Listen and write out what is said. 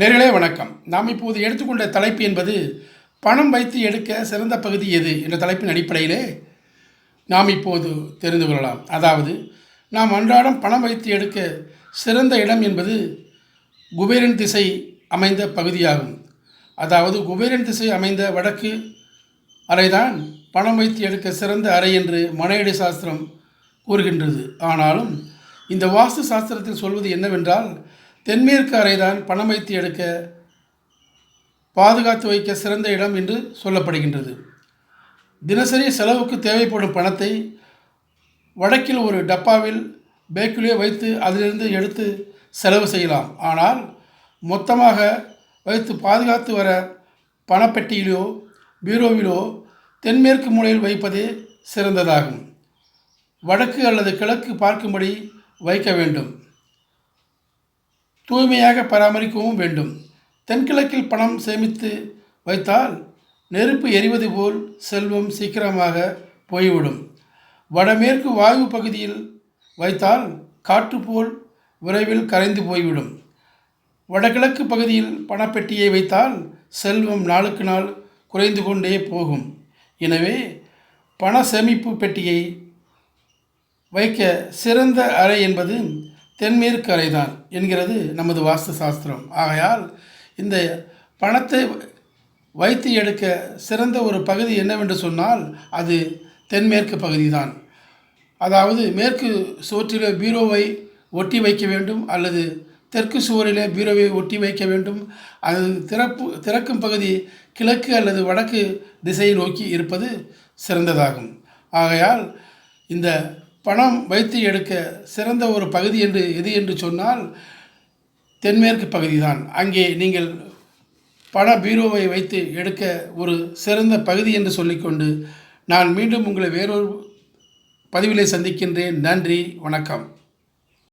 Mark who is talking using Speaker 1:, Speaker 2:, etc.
Speaker 1: நேர்களே வணக்கம். நாம் இப்போது எடுத்துக்கொண்ட தலைப்பு என்பது பணம் வைத்து எடுக்க சிறந்த பகுதி எது? என்ற தலைப்பின் அடிப்படையிலே நாம் இப்போது தெரிந்து கொள்ளலாம். அதாவது நாம் அன்றாடம் பணம் வைத்து எடுக்க சிறந்த இடம் என்பது குபேரன் திசை அமைந்த பகுதியாகும். அதாவது குபேரன் திசை அமைந்த வடக்கு அறைதான் பணம் வைத்து எடுக்க சிறந்த அறை என்று மனையடி சாஸ்திரம் கூறுகின்றது. ஆனாலும் இந்த வாஸ்து சாஸ்திரத்தில் சொல்வது என்னவென்றால் தென்மேற்கு அறைதான் பணம் வைத்து எடுக்க பாதுகாத்து வைக்க சிறந்த இடம் என்று சொல்லப்படுகின்றது. தினசரி செலவுக்கு தேவைப்படும் பணத்தை வடக்கில் ஒரு டப்பாவில் பேக்கிலே வைத்து அதிலிருந்து எடுத்து செலவு செய்யலாம். ஆனால் மொத்தமாக வைத்து பாதுகாத்து வர பணப்பெட்டியிலோ பீரோவிலோ தென்மேற்கு மூலையில் வைப்பதே சிறந்ததாகும். வடக்கு அல்லது கிழக்கு பார்க்கும்படி வைக்க வேண்டும். தூய்மையாக பராமரிக்கவும் வேண்டும். தென்கிழக்கில் பணம் சேமித்து வைத்தால் நெருப்பு எரிவது போல் செல்வம் சீக்கிரமாக போய்விடும். வடமேற்கு வாயு பகுதியில் வைத்தால் காற்று போல் விரைவில் கரைந்து போய்விடும். வடகிழக்கு பகுதியில் பணப்பெட்டியை வைத்தால் செல்வம் நாளுக்கு நாள் குறைந்து கொண்டே போகும். எனவே பண சேமிப்பு பெட்டியை வைக்க சிறந்த அறை என்பது தென்மேற்கு அறைதான் என்கிறது நமது வாஸ்து சாஸ்திரம் ஆகையால் இந்த பணத்தை வைத்து எடுக்க சிறந்த ஒரு பகுதி என்னவென்று சொன்னால் அது தென்மேற்கு பகுதிதான். அதாவது மேற்கு சுவற்றிலே பீரோவை ஒட்டி வைக்க வேண்டும் அல்லது தெற்கு சுவரிலே பீரோவை ஒட்டி வைக்க வேண்டும். அது திறப்பு திறக்கும் பகுதி கிழக்கு அல்லது வடக்கு திசையை நோக்கி இருப்பது சிறந்ததாகும். ஆகையால் இந்த பணம் வைத்து எடுக்க சிறந்த ஒரு பகுதி என்று எது என்று சொன்னால் தென்மேற்கு பகுதிதான். அங்கே நீங்கள் பண பீரோவை வைத்து எடுக்க ஒரு சிறந்த பகுதி என்று சொல்லிக்கொண்டு நான் மீண்டும் உங்களை வேறொரு பதிவிலே சந்திக்கின்றேன். நன்றி வணக்கம்.